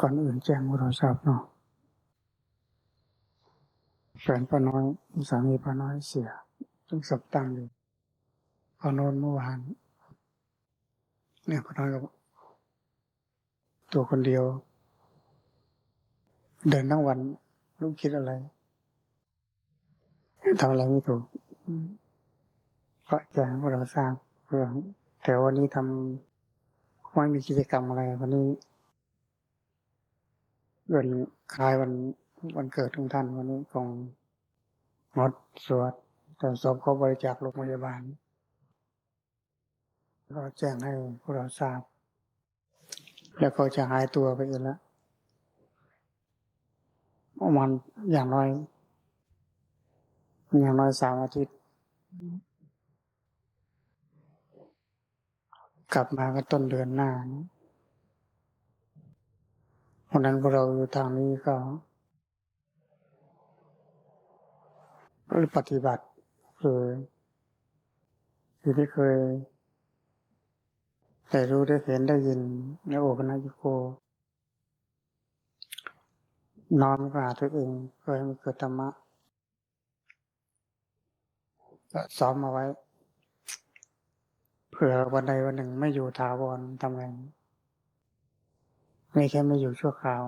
ก่อนอื่นแจ้งให้เราทราบเนาะแฟนป้าน้อยสามีป้าน้อยเสียจึงสับตังอยู่พอนอนเมื่อวานเนี่ยป้าน้อยก็บตัวคนเดียว เดินทั้งวันลูกคิดอะไรทำอะไรไม่ถูกก็แจ้งให้เราทราบเรื่องแต่วันนี้ทำไม่มีกิจกรรมอะไรวันนี้ วันคล้ายวันวันเกิดของท่านวันนี้คงงดสวดแต่ศพเขาบริจาคโรงพยาบาล ก็แจ้งให้พวกเราทราบ แล้วก็จะหายตัวไปอีกแล้วประมาณอย่างน้อย อย่างน้อยสามอาทิตย์ กลับมาก็ต้นเดือนหน้านะ เพราะนั้นพวกเราอยู่ทางนี้ก็ปฏิบัติคือคือที่เคยได้รู้ได้เห็นได้ยินในโอปนญิโกน้อมกราตัวเองเพื่อให้มันเกิดธรรมะก็ซ้อมมาไว้ เผื่อวันใดวันหนึ่งไม่อยู่ถาวรทำไง ไม่แค่ไม่อยู่ชั่วคราว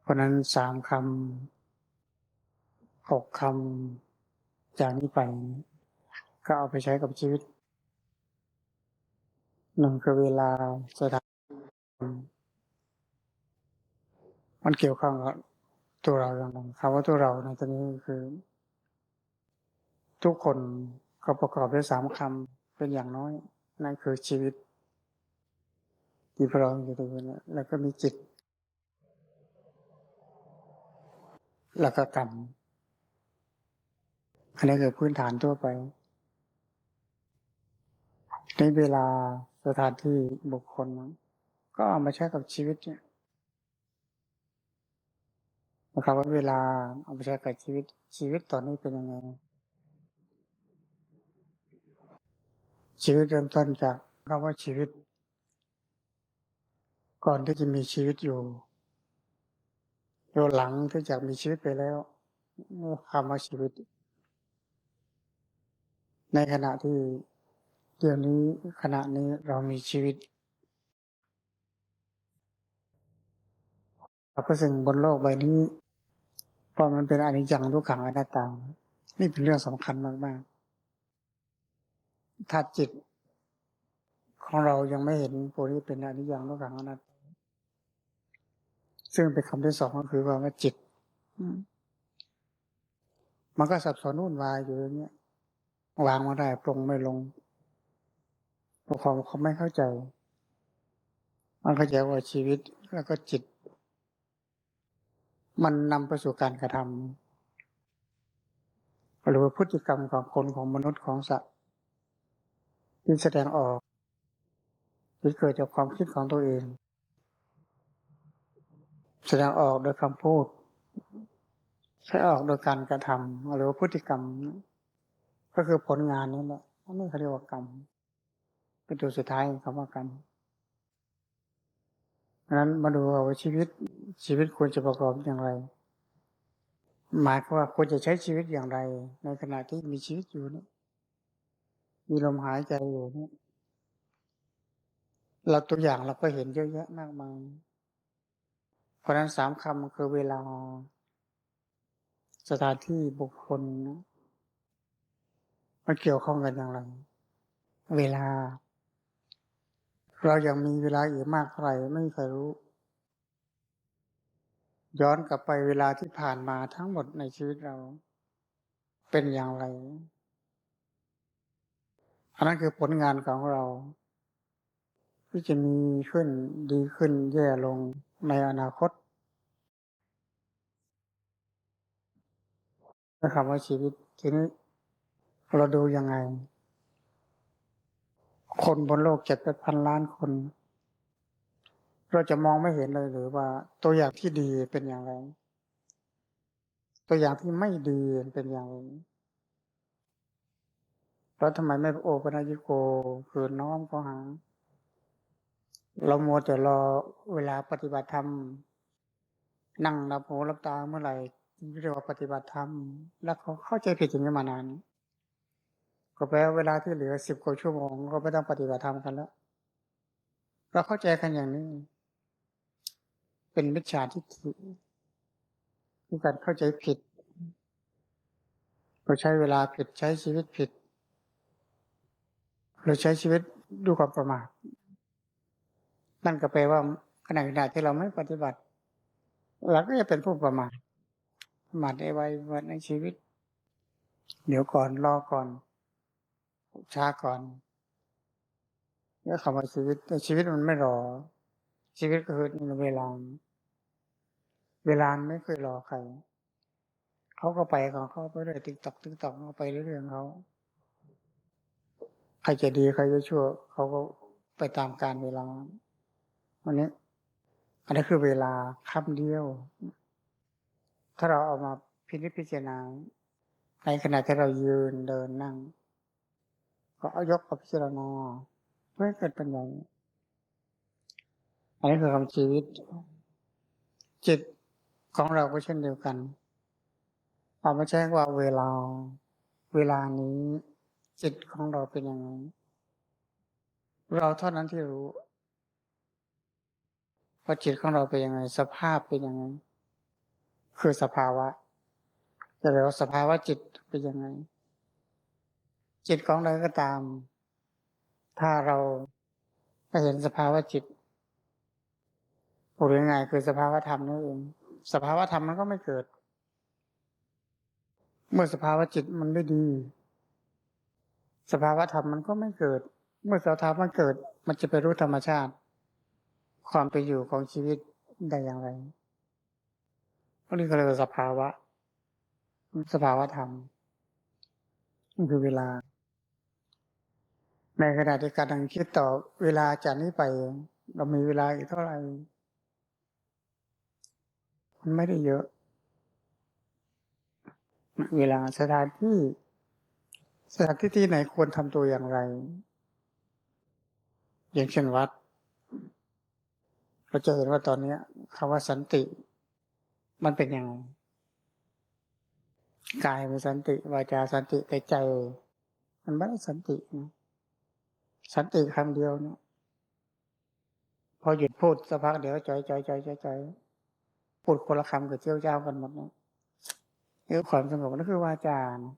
เพราะนั้นสามคำหกคำจากนี้ไป ก็เอาไปใช้กับชีวิตหนึ่งคือเวลาสถานมันเกี่ยวข้องกับตัวเราอย่างไรคำว่าตัวเราในตอนนี้คือ ทุกคนก็ประกอบด้วยสามคำเป็นอย่างน้อย นั่นคือชีวิต ที่พวกเราอยู่ตรงนี้แล้วก็มีจิต แล้วก็กรรมอันนี้คือพื้นฐานทั่วไป ในเวลาสถานที่บุคคล ก็เอามาใช้กับชีวิตเนี่ยนะครับว่าเวลาเอาไปใช้กับชีวิตชีวิตตอนนี้เป็นยังไง ชีวิตเริ่มต้นจากคำว่าชีวิต ก่อนที่จะมีชีวิตอยู่อยู่หลังที่จะมีชีวิตไปแล้วคำว่าชีวิต ในขณะที่เดี๋ยวนี้ขณะนี้เรามีชีวิตเราก็สิ่งบนโลกใบนี้เพราะมันเป็นอนิจจังทุกขังอนัตตา นี่เป็นเรื่องสำคัญมากๆ ถ้าจิต ของเรายังไม่เห็นโพนี้เป็นอนิจจังทุกขังอนัตตาซึ่งเป็นคำที่สองก็คือว่าจิตมันก็สับสนวุ่นวายอยู่อย่างเงี้ยวางไม่ได้ปรงไม่ลงพวกเขาเขาไม่เข้าใจ มันเข้าใจว่าชีวิตแล้วก็จิต มันนำไปสู่การกระทำหรือว่าพฤติกรรมของคนของมนุษย์ของสัตว์ ที่แสดงออกที่เกิดจากความคิดของตัวเอง แสดงออกโดยคำพูดแสดงออกโดยการกระทำหรือว่าพฤติกรรม ก็คือผลงานนี่นแหละอันนี้เขาเรียกว่ากรรมเป็นตัวสุดท้ายคำว่ากรรมดังนั้นมาดูว่าชีวิตชีวิตควรจะประกอบอย่างไร หมายความว่าควรจะใช้ชีวิตอย่างไร ในขณะที่มีชีวิตอยู่นี่ มีลมหายใจอยู่นี่เราตัวอย่างเราก็เห็นเยอะแยะมากมาย เพราะนั้นสามคำมันคือเวลา สถานที่บุคคลนะมันเกี่ยวข้องกันอย่างไร เวลา เรายังมีเวลาอีกมากเท่าไหร่ไม่มีใครรู้ ย้อนกลับไปเวลาที่ผ่านมาทั้งหมดในชีวิตเรา เป็นอย่างไร อันนั้นคือผลงานของเรา ที่จะมีขึ้นดีขึ้นแย่ลงในอนาคตนะครับว่าชีวิตทีนี้เราดูยังไง คนบนโลกเจ็ดแปดพันล้านคน เราจะมองไม่เห็นเลยหรือว่าตัวอย่างที่ดีเป็นอย่างไร ตัวอย่างที่ไม่ดีเป็นอย่างไร แล้วทำไมไม่โอปัญญิโกคือน้อมก็หา เราโมวแต่รอเวลาปฏิบัติธรรม นั่งรับหูรับตาเมื่อไหร่เรียกว่าปฏิบัติธรรม แล้วเขาเข้าใจผิดอย่างนี้มานานก็แปลเวลาที่เหลือสิบกว่าชั่วโมงก็ไม่ต้องปฏิบัติธรรมกันแล้วเราเข้าใจกันอย่างนี้ เป็นมิจฉาทิฏฐิคือการเข้าใจผิดเราใช้เวลาผิดใช้ชีวิตผิด เราใช้ชีวิตด้วยความประมาทนั่นก็แปลว่าขณะขณะที่เราไม่ปฏิบัติเราก็จะเป็นผู้ประมาทประมาทในวัยวันในชีวิต เดี๋ยวก่อนรอก่อน ช้าก่อนนี่คำว่าชีวิตแต่ชีวิตมันไม่รอ ชีวิตก็คือเวลา เวลาไม่เคยรอใครเขาก็ไปของเขาไปเรื่อยติ๊กตอกติ๊กตอกเขาไปเรื่อยๆของเขา รจะดีใครจะชั่ว เขาก็ไปตามการเวลาวันนี้ อันนี้คือเวลาคำเดียว ถ้าเราเอามาพินิจพิจารณาในขณะที่เรายืนเดินนั่ง ก็เอายกกับพิจารณาเพื่อเกิดปัญญาอันนี้คือคำชีวิต จิตของเราก็เช่นเดียวกันเอามาใช้ว่าเวลา เวลานี้ จิตของเราเป็นยังไง เราเท่านั้นที่รู้ว่าจิตของเราเป็นยังไง สภาพเป็นยังไง คือสภาวะจะเรียกว่าสภาวะจิตเป็นยังไง จิตของเราก็ตาม ถ้าเราไปเห็นสภาวะจิตพูดง่ายๆคือสภาวะธรรมนั่นเองสภาวะธรรมมันก็ไม่เกิด เมื่อสภาวะจิตมันไม่ดี สภาวะธรรมมันก็ไม่เกิด เมื่อสภาวะธรรมมันเกิด มันจะไปรู้ธรรมชาติ ความเป็นอยู่ของชีวิตได้อย่างไรก็เรียกเลยว่าสภาวะ สภาวะธรรมนี่คือเวลา ในขณะที่การังคิดต่อเวลาจากนี้ไป เรามีเวลาอีกเท่าไหร่มันไม่ได้เยอะ เวลาสถานที่ สถานที่ที่ไหนควรทำตัวอย่างไร อย่างเช่นวัด เราจะเห็นว่าตอนนี้คำว่าสันติ มันเป็นยังไงกายเป็นสันติวาจาสันติแต่ใจ มันไม่ได้สันตินะสันติคำเดียวเนี่ยพอหยุดพูดสักพักเดี๋ยวจอยจอยจอยจอยจอยพูดคนละคำกับเจ้าเจ้ากันหมดเนี่ยคือความสงบนั่นคือวาจานะ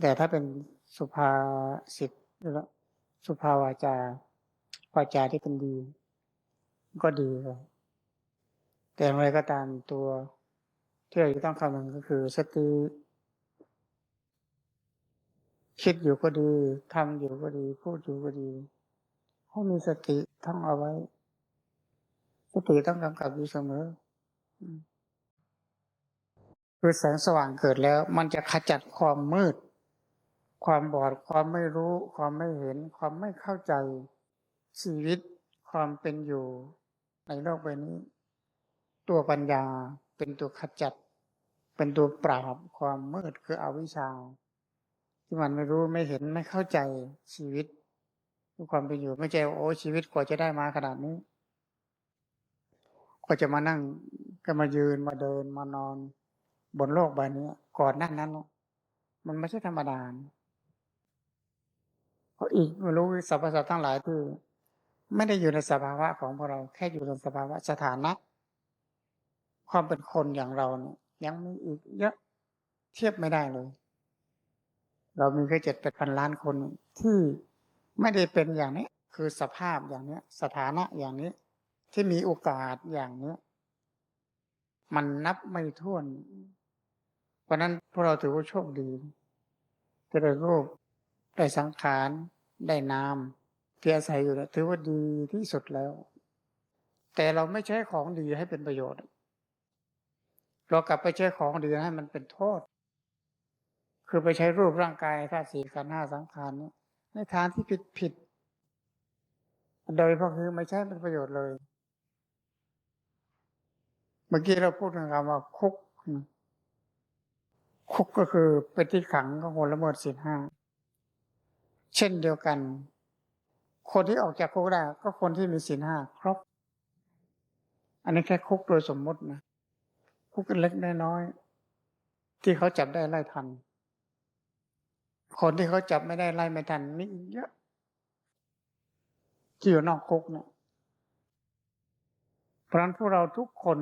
แต่ถ้าเป็นสุภาษิตสุภาวาจาวาจาที่เป็นดี ก็ดีเลยแต่อะไรก็ตามตัวที่เราจะต้องคำนึงก็คือสติคิดอยู่ก็ดีทำอยู่ก็ดี พูดอยู่ก็ดีให้มีสติท่องเอาไว้ สติต้องกำกับอยู่เสมอคือแสงสว่างเกิดแล้ว มันจะขจัดความมืด ความบอดความไม่รู้ ความไม่เห็น ความไม่เข้าใจ ชีวิต ความเป็นอยู่ ในโลกใบนี้ ตัวปัญญาเป็นตัวขจัด เป็นตัวปราบความมืดคืออวิชชาที่มันไม่รู้ไม่เห็นไม่เข้าใจชีวิตความเป็นอยู่ไม่ใช่ว่าโอ้ชีวิตกว่าจะได้มาขนาดนี้กว่าจะมานั่งก็มายืนมาเดินมานอน บนโลกใบนี้ก่อนหนั้นนั้น มันไม่ใช่ธรรมดานะเพราะ อีกรู้สรรพสัตว์ทั้งหลายที่ ไม่ได้อยู่ในสภาวะของพวกเราแค่อยู่ในสภาวะสถานะ ความเป็นคนอย่างเราเนี่ยยังมีอีกเยอะเทียบไม่ได้เลย เรามีแค่เจ็ดแปดพันล้านคนที่ไม่ได้เป็นอย่างนี้ คือสภาพอย่างนี้สถานะอย่างนี้ที่มีโอกาสอย่างนี้มันนับไม่ถ้วน เพราะนั้นพวกเราถือว่าโชคดีที่ได้รูปได้สังขาร ได้นามที่อาศัยอยู่เนี่ยถือว่าดีที่สุดแล้ว แต่เราไม่ใช้ของดีให้เป็นประโยชน์ เรากลับไปใช้ของดีให้มันเป็นโทษ คือไปใช้รูปร่างกายธาตุสี่ขันห้าสังขารนี่ยในทางที่ผิดผิด โดยเพราะคือไม่ใช่เป็นประโยชน์เลย เมื่อกี้เราพูดถึงคำว่าคุก คุกก็คือเป็นที่ขังของคนละเมิดศีลห้า เช่นเดียวกัน คนที่ออกจากคุกได้ก็คนที่มีศีลห้าครบ อันนี้แค่คุกโดยสมมตินะคุกเล็กน้อยที่เขาจับได้ไล่ทัน คนที่เขาจับไม่ได้ไล่ไม่ทันมีอีกเยอะที่อยู่นอกคุกเนี่ยเพราะฉะนั้นพวกเราทุกคน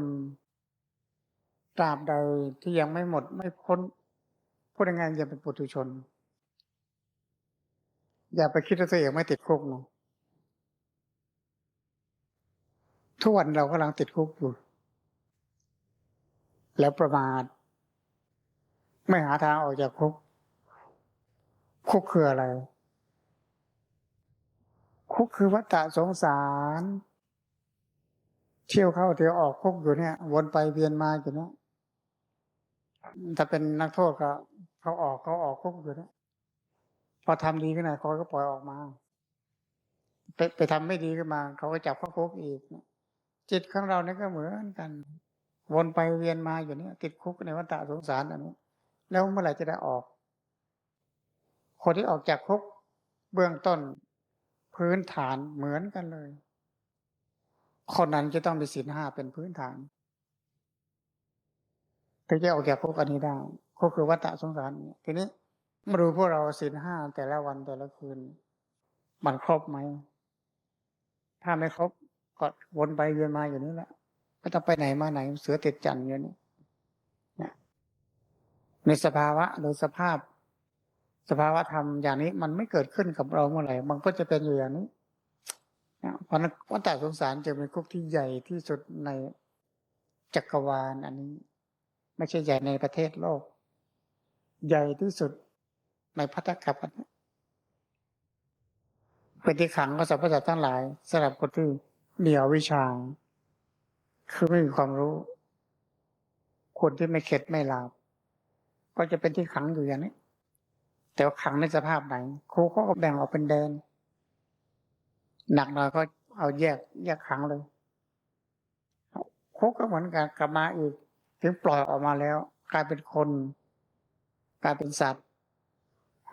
ตราบใดที่ยังไม่หมดไม่พ้นพูดง่ายๆย่าเป็นปุถุชน อย่าไปคิดว่าตัวเองไม่ติดคุกนะทุกวันเรากำลังติดคุกอยู่ แล้วประมาทไม่หาทางออกจากคุก คุกคืออะไร คุกคือวัฏฏะสงสาร เที่ยวเข้าเที่ยวออกคุกอยู่เนี่ย วนไปเวียนมาอยู่เนี่ยถ้าเป็นนักโทษก็เขาออกเขาออกคุกอยู่เนี่ย พอทำดีขึ้นหน่อยเขาก็ปล่อยออกมา ไปไปทำไม่ดีขึ้นมา เขาก็จับเข้าคุกอีกจิตของเราเนี่ยก็เหมือนกัน วนไปเวียนมาอยู่เนี่ยติดคุกในวัฏสงสารอันนี้แล้วเมื่อไหร่จะได้ออก คนที่ออกจากคุกเบื้องต้นพื้นฐานเหมือนกันเลย คนนั้นจะต้องมีศีลห้าเป็นพื้นฐานถึงจะออกจากคุกอันนี้ได้คุกคือวัฏสงสารนี่ยทีนี้ มาดูพวกเราศีลห้าแต่ละวันแต่ละคืน มันครบไหม ถ้าไม่ครบก็วนไปเวียนมาอยู่นี่แหละไม่ต้องไปไหนมาไหน เสือติดจันอยู่นี่นในสภาวะหรือสภาพ สภาวะธรรมอย่างนี้ มันไม่เกิดขึ้นกับเราเมื่อไหร่ มันก็จะเป็นอยู่อย่างนี้นเพราะนั้นวัฏสงสารจะเป็นคุกที่ใหญ่ที่สุดในจักรวาลอันนี้ ไม่ใช่ใหญ่ในประเทศโลก ใหญ่ที่สุด ในพัตตกับนเป็นที่ขังก็สรรพสัตว์ทั้งหลายสำหรับคนที่มีอวิชา คือไม่มีความรู้ คนที่ไม่เข็ดไม่ลาบก็จะเป็นที่ขังอยู่อย่างนี้ แต่ว่าขังในสภาพไหนครูก็แบ่งออกเป็นแดนหนักหน่อยก็เอาแยกแยกขังเลยคุกก็เหมือนกันกลับมาอีก ถึงปล่อยออกมาแล้ว กลายเป็นคน กลายเป็นสัตว์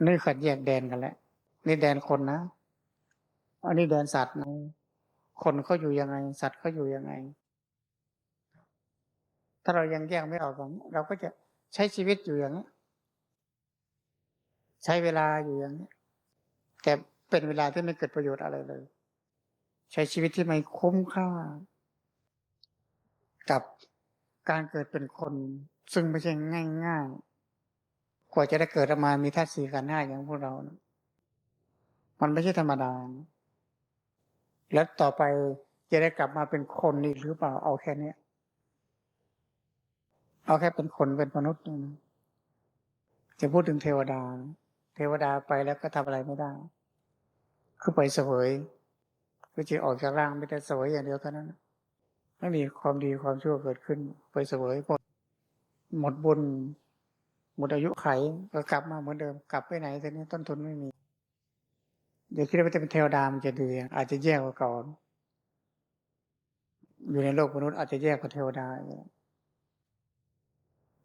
นี่ขัดแยกแดนกันแล้วนี่แดนคนนะ อันนี้แดนสัตว์นะคนเขาอยู่ยังไง สัตว์เขาอยู่ยังไง ถ้าเรายังแยกไม่ออกอย่างนี้เราก็จะใช้ชีวิตอยู่อย่างนี้ใช้เวลาอยู่อย่างนี้แต่เป็นเวลาที่ไม่เกิดประโยชน์อะไรเลย ใช้ชีวิตที่ไม่คุ้มค่า กับการเกิดเป็นคน ซึ่งไม่ใช่ง่ายๆ กว่าจะได้เกิดออกมามีธาตุสี่ขันห้าอย่างพวกเรานะมันไม่ใช่ธรรมดานะแล้วต่อไปจะได้กลับมาเป็นคนอีกหรือเปล่า เอาแค่เนี้ยเอาแค่เป็นคนเป็นมนุษย์นะจะพูดถึงเทวดา เทวดาไปแล้วก็ทำอะไรไม่ได้ คือไปเสวยก็จะออกจากร่างไม่ได้เสวยอย่างเดียวเท่านั้นไม่มีความดีความชั่วเกิดขึ้น ไปเสวยหมดหมดบุญ หมดอายุไขก็กลับมาเหมือนเดิมกลับไปไหนทีนี้ต้นทุนไม่มี เดี๋ยวคิดว่าจะเป็นเทวดามันจะดีอาจจะแย่กว่าก่อนอยู่ในโลกมนุษย์อาจจะแย่กว่าเทวดา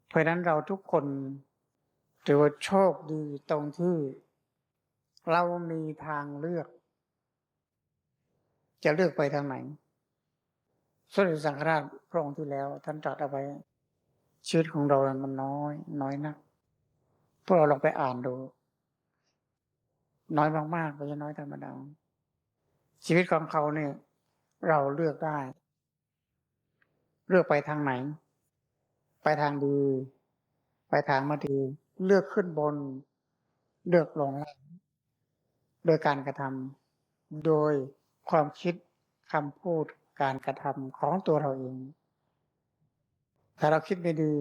เพราะนั้นเราทุกคนถือว่าโชคดีตรงที่ เรามีทางเลือก จะเลือกไปทางไหนสมเด็จสังฆราชพระองค์ที่แล้ว ท่านตรัสเอาไว้ชีวิตของเรามันน้อย น้อยนัก พวกเราลองไปอ่านดู น้อยมากๆไม่ใช่น้อยธรรมดาชีวิตของเขาเนี่ย เราเลือกได้ เลือกไปทางไหน ไปทางดี ไปทางไม่ดี เลือกขึ้นบน เลือกลงล่างโดยการกระทำโดยความคิดคำพูดการกระทำของตัวเราเอง ถ้าเราคิดไม่ดี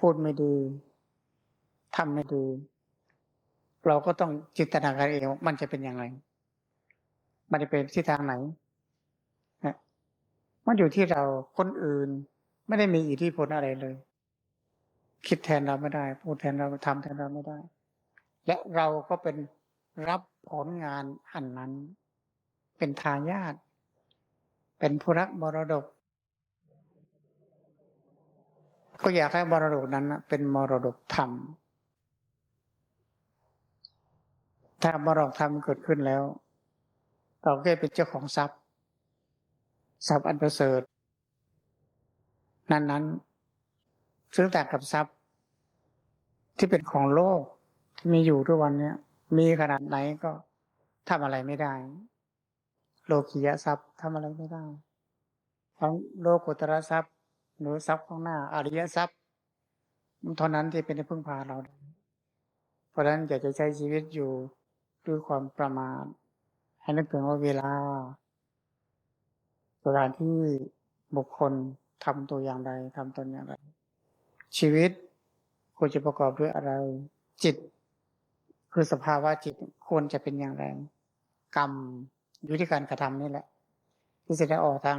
พูดไม่ดีทำไม่ดี เราก็ต้องจินตนาการเองมันจะเป็นยังไง มันจะเป็นที่ทางไหนมันอยู่ที่เราคนอื่น ไม่ได้มีอิทธิพลอะไรเลย คิดแทนเราไม่ได้ พูดแทนเราทำแทนเราไม่ได้ และเราก็เป็นรับผลงานอันนั้น เป็นทายาทเป็นผู้รักมรดก ก็อยากให้มรดกนั้นเป็นมรดกธรรม ถ้ามรดกธรรมเกิดขึ้นแล้ว เราก็เป็นเจ้าของทรัพย์ ทรัพย์อันประเสริฐ นั้นนั้นซึ่งต่างกับทรัพย์ ที่เป็นของโลกที่มีอยู่ทุกวันเนี้ยมีขนาดไหนก็ทำอะไรไม่ได้ โลกียทรัพย์ทำอะไรไม่ได้ทั้งโลกุตระทรัพย์ หรือทรัพย์ข้างหน้าอริยทรัพย์มันเท่านั้นที่เป็นที่พึ่งพาเรา เพราะฉะนั้นอยากจะใช้ชีวิตอยู่ด้วยความประมาทให้นึกถึงว่าเวลาสถานที่บุคคลทำตัวอย่างไรทำตนอย่างไร ชีวิตควรจะประกอบด้วยอะไร จิต คือสภาวะจิตควรจะเป็นอย่างไร กรรมอยู่ที่การกระทำนี่แหละ ที่แสดงออกทาง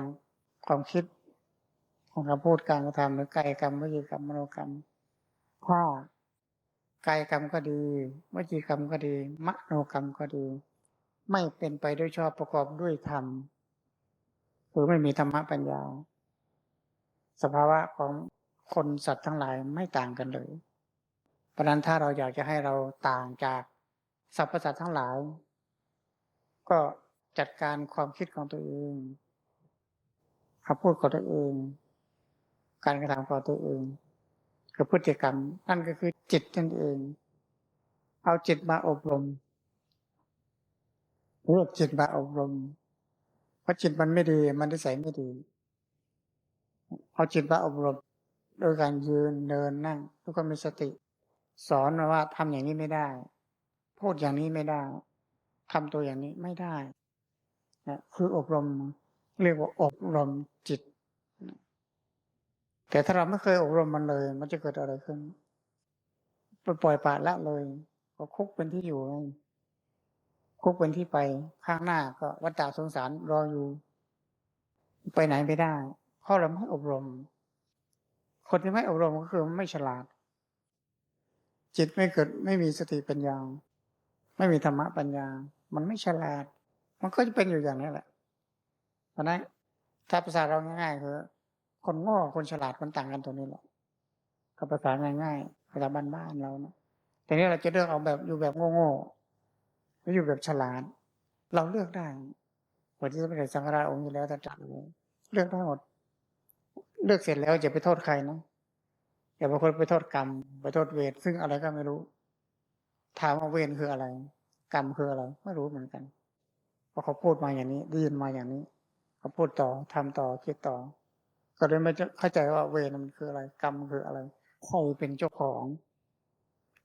ความคิด ของคำพูดการกระทำหรือกายกรรมวิจีกรรมมโนกรรม ถ้ากายกรรมก็ดีวจีกรรมก็ดี มโนกรรมก็ดี ไม่เป็นไปด้วยชอบประกอบด้วยธรรมคือไม่มีธรรมะปัญญา สภาวะของคนสัตว์ทั้งหลายไม่ต่างกันเลยเพราะฉะนั้นถ้าเราอยากจะให้เราต่างจากสรรพสัตว์ทั้งหลาย ก็จัดการความคิดของตัวเองคำพูดของตัวเอง การกระทำของตัวเองคือพฤติกรรมนั่นก็คือจิตนั่นเอง เอาจิตมาอบรมเรียกจิตมาอบรม เพราะจิตมันไม่ดี มันนิสัยไม่ดี เอาจิตมาอบรม โดยการยืนเดินนั่งทุกคนมีสติ สอนว่าทำอย่างนี้ไม่ได้ พูดอย่างนี้ไม่ได้ทำตัวอย่างนี้ไม่ได้คืออบรม เรียกว่าอบรม แต่ถ้าเราไม่เคยอบรมมันเลย มันจะเกิดอะไรขึ้นปล่อยปละละเลย ก็คุกเป็นที่อยู่ไงคุกเป็นที่ไปข้างหน้าก็วัฏฏะสงสารรออยู่ ไปไหนไม่ได้เพราะเราไม่อบรม คนที่ไม่อบรมก็คือไม่ฉลาด จิตไม่เกิดไม่มีสติปัญญา ไม่มีธรรมะปัญญา มันไม่ฉลาด มันก็จะเป็นอยู่อย่างนี้แหละเพราะนั้นถ้าภาษาเราง่ายๆคือ คนโง่คนฉลาดมันต่างกันตรงนี้หละกับภาษาง่ายๆภาษาบ้านๆเรานะแต่นี้เราจะเลือกเอาแบบอยู่แบบโง่ๆไม่อยู่แบบฉลาด เราเลือกได้วันที่สมเด็จสังฆราชองค์ที่แล้วท่านตรัสเลือกได้หมด เลือกเสร็จแล้วอย่าไปโทษใครนะอย่าบางคนไปโทษกรรมไปโทษเวรซึ่งอะไรก็ไม่รู้ ถามว่าเวรคืออะไร กรรมคืออะไร ไม่รู้เหมือนกันเพราะเขาพูดมาอย่างนี้ได้ยินมาอย่างนี้ เขาพูดต่อทำต่อคิดต่อ ก็เลยไม่เข้าใจว่าเวรมันคืออะไร กรรมคืออะไรใครเป็นเจ้าของ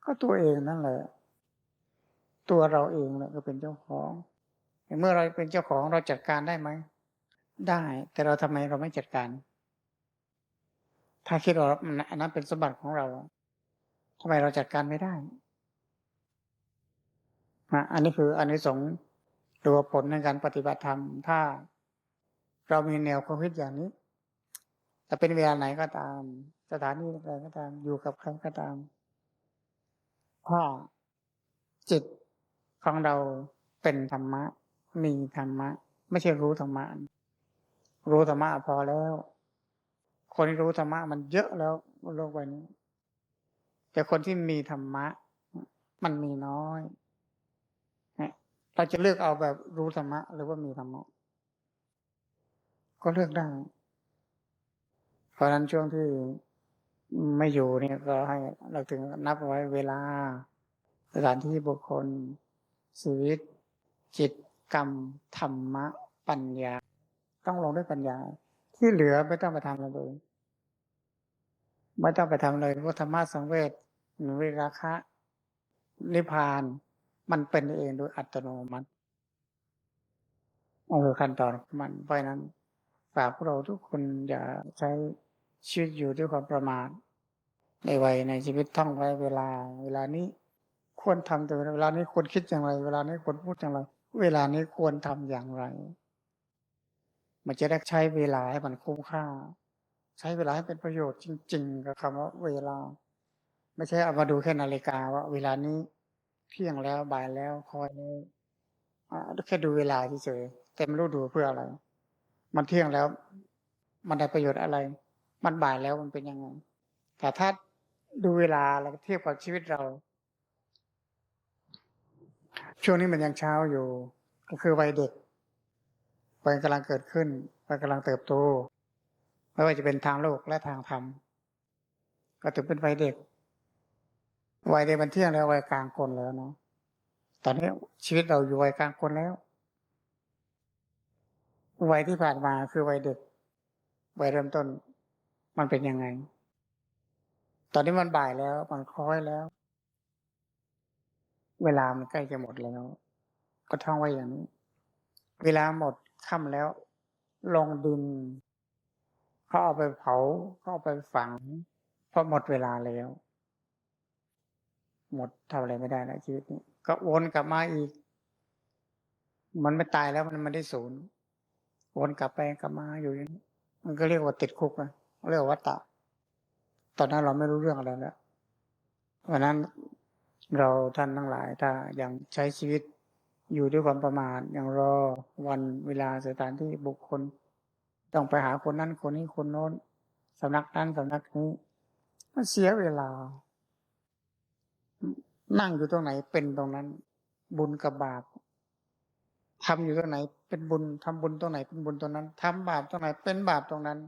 ก็ตัวเองนั่นแหละ ตัวเราเองแหละก็เป็นเจ้าของเมื่อเราเป็นเจ้าของเราจัดการได้ไหมได้ แต่เราทำไมเราไม่จัดการ ถ้าคิดว่าอันนั้นเป็นสมบัติของเราทำไมเราจัดการไม่ได้นะอันนี้คืออันนี้สงส์หรือว่าผลในการปฏิบัติธรรม ถ้าเรามีแนวความคิดอย่างนี้ จะเป็นเวลาไหนก็ตาม สถานีอะไรก็ตาม อยู่กับใครก็ตามถ้าจิตของเราเป็นธรรมะ มีธรรมะ ไม่ใช่รู้ธรรมะ รู้ธรรมะพอแล้ว คนที่รู้ธรรมะมันเยอะแล้วโลกใบนี้ แต่คนที่มีธรรมะ มันมีน้อยเราจะเลือกเอาแบบรู้ธรรมะ หรือว่ามีธรรมะ ก็เลือกได้ เพราะฉะนั้นช่วงที่ไม่อยู่เนี่ยก็ให้เราถึงนับไว้เวลา สถานที่บุคคล ชีวิต จิตกรรม ธรรมะ ปัญญา ต้องลงด้วยปัญญา ที่เหลือไม่ต้องไปทำเลย ไม่ต้องไปทำเลยเพราธรรมะสังเวชหรือราคะนิพพานมันเป็นเองโดยอัตโนมัตินั่นคือขั้นตอนของมันเพราะนั้น ฝากพวกเราทุกคนอย่าใช้ชีวิตอยู่ด้วยความประมาทในวัยในชีวิตท่องไว้เวลา เวลานี้ควรทำแต่เวลานี้ควรคิดอย่างไร เวลานี้ควรพูดอย่างไร เวลานี้ควรทำอย่างไร มันจะได้ใช้เวลาให้มันคุ้มค่า ใช้เวลาให้เป็นประโยชน์จริง ๆ กับคำว่าเวลา ไม่ใช่เอามาดูแค่นาฬิกาว่า เวลานี้เที่ยงแล้วบ่ายแล้วคอยแล้วแค่ดูเวลาเฉยๆแต่ไม่รู้ดูเพื่ออะไร มันเที่ยงแล้ว มันได้ประโยชน์อะไร มันบ่ายแล้วมันเป็นยังไงแต่ถ้าดูเวลาแล้วเทียบกับชีวิตเรา ช่วงนี้มันยังเช้าอยู่ ก็คือวัยเด็กวัยกำลังเกิดขึ้นวัยกำลังเติบโตไม่ว่าจะเป็นทางโลกและทางธรรมก็ถือเป็นวัยเด็กวัยเด็กมันเที่ยงแล้ววัยกลางคนแล้วเนาะตอนนี้ชีวิตเราอยู่วัยกลางคนแล้ว วัยที่ผ่านมาคือวัยเด็ก วัยเริ่มต้น มันเป็นยังไง ตอนนี้มันบ่ายแล้ว มันคล้อยแล้ว เวลามันใกล้จะหมดแล้ว ก็ท่องไว้อย่างนี้ เวลาหมดค่ำแล้ว ลงดินเขาเอาไปเผาเขาเอาไปฝัง เพราะหมดเวลาแล้ว หมดทำอะไรไม่ได้แล้วชีวิตนี้ ก็วนกลับมาอีก มันไม่ตายแล้วมันไม่ได้ศูนย์ วนกลับไปกลับมาอยู่อย่างนี้มันก็เรียกว่าติดคุกอะเรียกว่าวัฏฏะตอนนั้นเราไม่รู้เรื่องอะไรแล้วเพราะนั้นเราท่านทั้งหลายถ้ายังใช้ชีวิตอยู่ด้วยความประมาทยังรอวันเวลาสถานที่บุคคล ต้องไปหาคนนั้นคนนี้คนโน้นสำนักนั้นสำนักนี้มันเสียเวลา นั่งอยู่ตรงไหนเป็นตรงนั้น บุญกับบาป ทำอยู่ตรงไหน เป็นบุญทำบุญตรงไหนเป็นบุญตรงนั้นทำบาปตรงไหนเป็นบาปตรงนั้น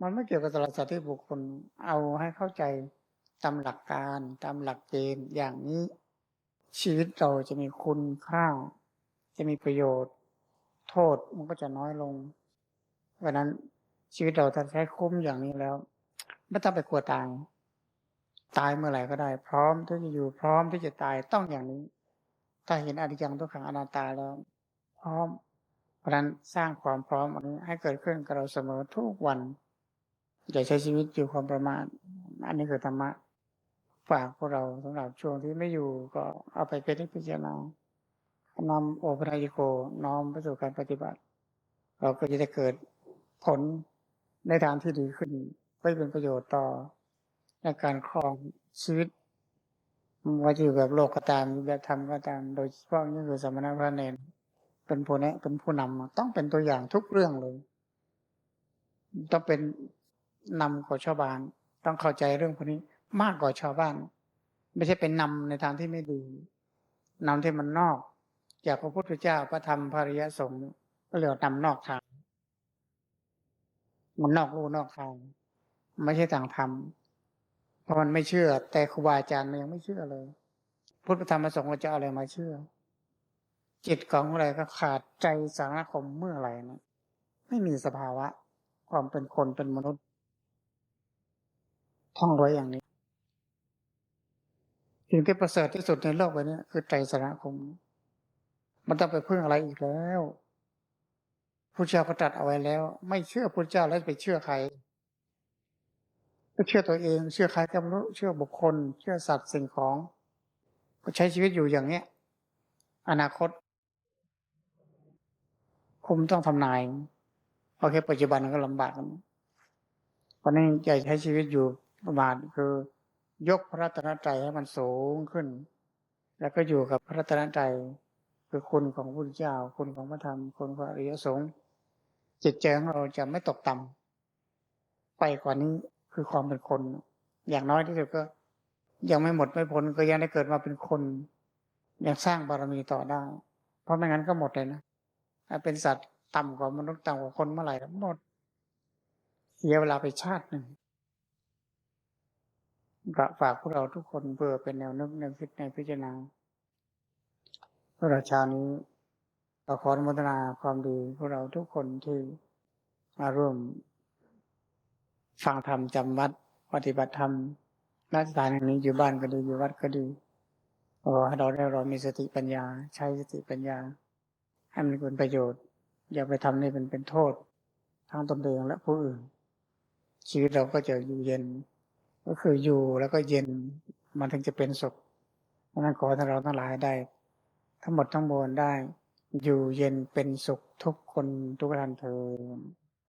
มันไม่เกี่ยวกับสารสัตว์ที่บุคคลเอาให้เข้าใจตามหลักการตามหลักเกณฑ์อย่างนี้ ชีวิตเราจะมีคุณค่า จะมีประโยชน์ โทษมันก็จะน้อยลงเพราะนั้นชีวิตเราถ้าใช้คุ้มอย่างนี้แล้ว ไม่ต้องไปกลัวตาย ตายเมื่อไหร่ก็ได้ พร้อมที่จะอยู่พร้อมที่จะตายต้องอย่างนี้ ถ้าเห็นอนิจจังทุกขังอนัตตาแล้ว พร้อม เพราะนั้นสร้างความพร้อมอันนี้ให้เกิดขึ้นกับเราเสมอทุกวัน อย่าใช้ชีวิตอยู่ความประมาทอันนี้คือธรรมะฝากพวกเราสำหรับช่วงที่ไม่อยู่ก็เอาไปเป็นพิจารณานำโอปัญญิโกน้อมไปสู่การปฏิบัติ เราก็จะได้เกิดผลในทางที่ดีขึ้นก็เป็นประโยชน์ต่อในการครองชีวิต ว่าจะอยู่แบบโลกก็ตามแบบธรรมก็ตาม โดยเฉพาะนี่คือสมณพระเนรเป็นผู้แนะเป็นผู้นำต้องเป็นตัวอย่างทุกเรื่องเลยต้องเป็นนำของชาวบ้าน ต้องเข้าใจเรื่องพวกนี้มากกว่าชาวบ้าน ไม่ใช่เป็นนำในทางที่ไม่ดีนำที่มันนอก จากพระพุทธเจ้าพระธรรมพระริยสงฆ์ก็เรียกนำนอกทาง มันนอกรูนอกทาง ไม่ใช่ทางธรรม ราะมันไม่เชื่อ แต่ครูบาอาจารย์มันยังไม่เชื่อเลย พุทธธรรมประสงค์จะเอาอะไรมาเชื่อ จิตของอะไรก็ขาดใจสังคมเมื่อไหร่นะไม่มีสภาวะ ความเป็นคนเป็นมนุษย์ ท่องไว้อย่างนี้สิ่งที่ประเสริฐที่สุดในโลกใบนี้คือใจสนาคม มันต้องไปพึ่งอะไรอีกแล้วพระเจ้าก็ตรัสเอาไว้แล้ว ไม่เชื่อพระเจ้าแล้วไปเชื่อใคร ก็เชื่อตัวเอง เชื่อใครก็ไม่รู้เชื่อบุคคล เชื่อสัตว์สิ่งของ ก็ใช้ชีวิตอยู่อย่างเนี้ย อนาคต คุมต้องทำนายเพราะแค่ปัจจุบันก็ลำบากกันเพราะนั้นใหญ่ใช้ชีวิตอยู่ประมาณคือ ยกพระรัตนตรัยให้มันสูงขึ้น แล้วก็อยู่กับพระรัตนตรัยคือคุณของพระพุทธเจ้า คุณของพระธรรม คุณของอริยสงฆ์จิตใจของเราจะไม่ตกต่ำไปกว่านี้ คือความเป็นคน อย่างน้อยที่สุดก็ ยังไม่หมดไม่พ้นก็ยังได้เกิดมาเป็นคน ยังสร้างบารมีต่อได้ เพราะไม่งั้นก็หมดเลยนะถ้าเป็นสัตว์ต่ำกว่ามนุษย์ต่ำกว่าคนเมื่อไหร่หมด เสียเวลาไปชาติหนึ่งก็ฝากพวกเราทุกคนเพื่อเป็นแนวนึกแนวคิดในพิจารณาพวกเราชาวนี้เราขออนุโมทนาความดีพวกเราทุกคนที่มาร่วม ฟังธรรมจำวัด ปฏิบัติธรรมณสถานแห่งนี้อยู่บ้านก็ดีอยู่วัดก็ดีขอให้เราได้เรามีสติปัญญา ใช้สติปัญญา ให้มันเป็นประโยชน์ อย่าไปทำนี่เป็นเป็นโทษ ทั้งตนเองและผู้อื่น ชีวิตเราก็จะอยู่เย็น ก็คืออยู่แล้วก็เย็นมันถึงจะเป็นสุขเพราะนั้นขอให้เราทั้งหลายได้ ทั้งหมดทั้งมวลได้ อยู่เย็นเป็นสุขทุกคนทุกท่านเถิด